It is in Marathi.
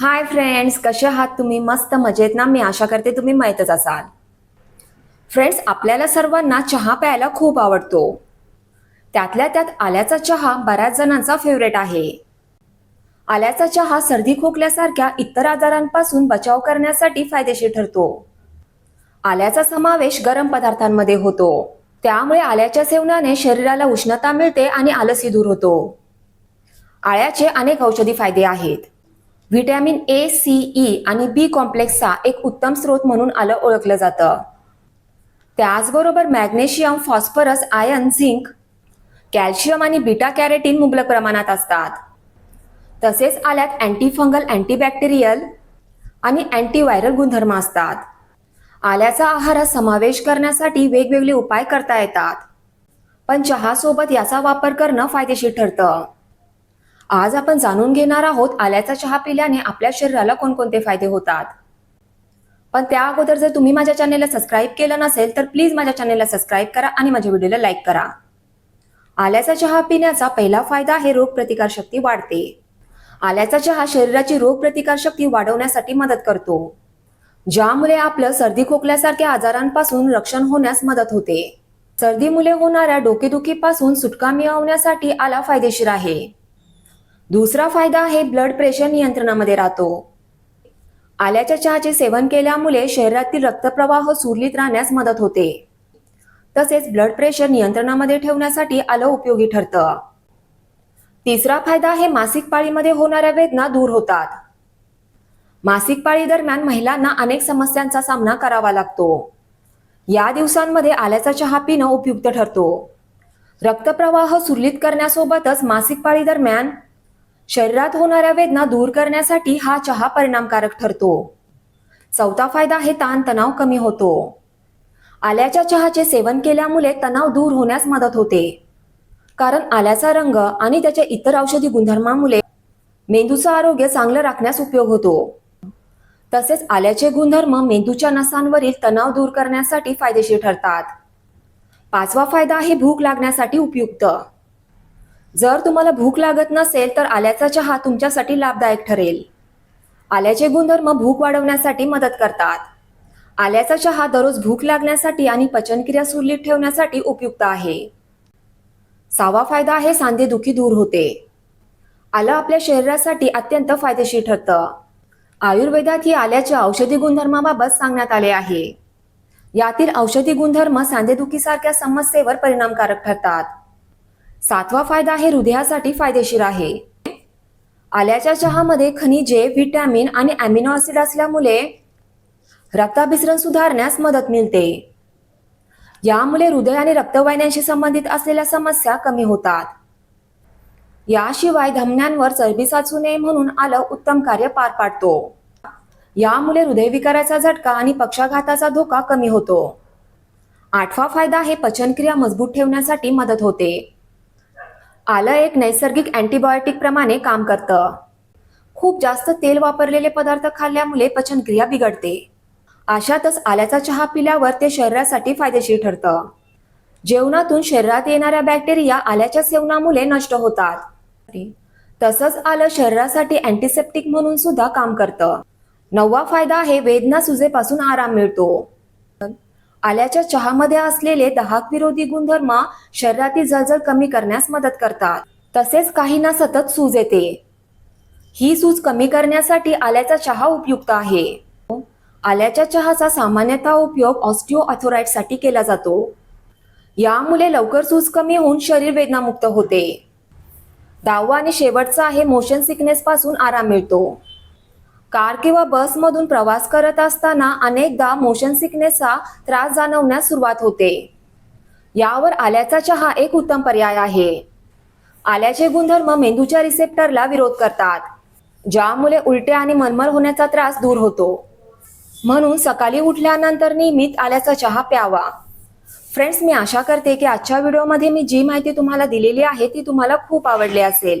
हाय फ्रेंड्स कसे आहात तुम्ही? मस्त मजेत ना? मी आशा करते तुम्ही माहीतच असाल. फ्रेंड्स आपल्याला सर्वांना चहा प्यायला खूप आवडतो. त्यातल्या त्यात आल्याचा चहा बऱ्याच जणांचा फेवरेट आहे. आल्याचा चहा सर्दी खोकल्यासारख्या इतर आजारांपासून बचाव करण्यासाठी फायदेशीर ठरतो. आल्याचा समावेश गरम पदार्थांमध्ये होतो. त्यामुळे आल्याच्या सेवनाने शरीराला उष्णता मिळते आणि आलसी दूर होतो. आळ्याचे अनेक औषधी फायदे आहेत. व्हिटॅमिन ए सी ई आणि बी कॉम्प्लेक्सचा एक उत्तम स्रोत म्हणून आलं ओळखलं जातं. त्याचबरोबर magnesium phosphorus ion zinc calcium आणि बीटा कॅरेटीन मुबलक प्रमाणात असतात. तसेच आल्यात अँटीफंगल अँटीबॅक्टेरियल आणि अँटीव्हायरल गुणधर्म असतात. आल्याचा आहारात समावेश करण्यासाठी वेगवेगळे उपाय करता येतात. पण चहासोबत याचा वापर करणं फायदेशीर ठरतं. आज आपण जाणून घेणार आहोत आल्याचा चहा पिल्याने आपल्या शरीराला कोणकोणते फायदे होतात. पण त्या अगोदर जर तुम्ही माझ्या चॅनेलला सबस्क्राईब केलं नसेल तर प्लीज माझ्या चॅनेलला सबस्क्राईब करा आणि माझ्या व्हिडिओला लाईक करा. आल्याचा चहा पिण्याचा पहिला फायदा आहे रोगप्रतिकारशक्ती वाढते. आल्याचा चहा शरीराची रोगप्रतिकारशक्ती वाढवण्यासाठी मदत करतो. ज्यामुळे आपलं सर्दी खोकल्यासारख्या आजारांपासून रक्षण होण्यास मदत होते. सर्दीमुळे होणाऱ्या डोकेदुखीपासून सुटका मिळवण्यासाठी आला फायदेशीर आहे. दुसरा फायदा हे ब्लड प्रेशर नियंत्रणामध्ये राहतो. आल्याच्या चहाचे सेवन केल्यामुळे शरीरातील रक्तप्रवाह सुरळीत राहण्यास मदत होते. तसेच ब्लड प्रेशर नियंत्रणामध्ये ठेवण्यासाठी आलं उपयोगी ठरतं. तिसरा फायदा हे मासिक पाळीमध्ये होणाऱ्या वेदना दूर होतात. मासिक पाळी दरम्यान महिलांना अनेक समस्यांचा सामना करावा लागतो. या दिवसांमध्ये आल्याचा चहा पिणं उपयुक्त ठरतो. रक्तप्रवाह सुरळीत करण्यासोबतच मासिक पाळी दरम्यान शरीरात होणाऱ्या वेदना दूर करण्यासाठी हा चहा परिणामकारक ठरतो. चौथा फायदा आहे ताणतणाव कमी होतो. आल्याच्या चहाचे सेवन केल्यामुळे तणाव दूर होण्यास मदत होते. कारण आल्याचा रंग आणि त्याच्या इतर औषधी गुणधर्मामुळे मेंदूचं आरोग्य चांगलं राखण्यास उपयोग होतो. तसेच आल्याचे गुणधर्म मेंदूच्या नसांवरील तणाव दूर करण्यासाठी फायदेशीर ठरतात. पाचवा फायदा आहे भूक लागण्यासाठी उपयुक्त. जर तुम्हाला भूक लागत नसेल तर आल्याचा चहा तुमच्यासाठी लाभदायक ठरेल. आल्याचे गुणधर्म भूक वाढवण्यासाठी मदत करतात. आल्याचा चहा दररोज भूक लागण्यासाठी आणि पचनक्रिया सुरळीत ठेवण्यासाठी उपयुक्त आहे. सहावा फायदा आहे सांधेदुखी दूर होते. आलं आपल्या शरीरासाठी अत्यंत फायदेशीर ठरतं. आयुर्वेदात ही आल्याच्या औषधी गुणधर्माबाबत सांगण्यात आले आहे. यातील औषधी गुणधर्म सांधेदुखीसारख्या समस्येवर परिणामकारक ठरतात. सातवा फायदा हे हृदयासाठी फायदेशीर आहे. आल्याच्या चहामध्ये खनिजे व्हिटॅमिन आणि अमिनो ऍसिड असल्यामुळे रक्ताभिसरण सुधारण्यास मदत मिळते. यामुळे हृदय आणि रक्तवाहिन्यांशी संबंधित असलेल्या समस्या कमी होतात. याशिवाय धमन्यांवर चरबी साचू नये म्हणून आलं उत्तम कार्य पार पाडतो. यामुळे हृदयविकाराचा झटका आणि पक्षाघाताचा धोका कमी होतो. आठवा फायदा हे पचनक्रिया मजबूत ठेवण्यासाठी मदत होते. आलं एक नैसर्गिक अँटीबायोटिक प्रमाणे काम करतं. खूप जास्त तेल वापरलेले पदार्थ खाल्ल्यामुळे पचनक्रिया बिघडते. अशातच आल्याचा चहा पिल्यावर ते शरीरासाठी फायदेशीर ठरतं. जेवणातून शरीरात येणाऱ्या बॅक्टेरिया आल्याच्या सेवनामुळे नष्ट होतात. तसंच आलं शरीरासाठी अँटीसेप्टिक म्हणून सुद्धा काम करतं. नववा फायदा आहे वेदना सुजेपासून आराम मिळतो. आल्याच्या चहामध्ये असलेले दहाक विरोधी गुणधर्म शरीरातील जळजळ कमी करण्यास मदत करतात. तसेच काहींना सतत सूज येते. ही सूज कमी करण्यासाठी आल्याचा चहा उपयुक्त आहे. आल्याच्या चहाचा सामान्यतः उपयोग ऑस्टिओ साठी केला जातो. यामुळे लवकर सूज कमी होऊन शरीर वेदनामुक्त होते. दहावा आणि शेवटचा आहे मोशन सिकनेस पासून आराम मिळतो. कार किंवा बसमधून प्रवास करत असताना अनेकदा मोशन सिकनेसचा त्रास जाणवण्यास सुरुवात होते. यावर आल्याचा चहा एक उत्तम पर्याय आहे. आल्याचे गुणधर्म मेंदूच्या रिसेप्टरला विरोध करतात ज्यामुळे उलटे आणि मलमल होण्याचा त्रास दूर होतो. म्हणून सकाळी उठल्यानंतर नियमित आल्याचा चहा प्यावा. फ्रेंड्स मी आशा करते की आजच्या व्हिडिओमध्ये मी जी माहिती तुम्हाला दिलेली आहे ती तुम्हाला खूप आवडली असेल.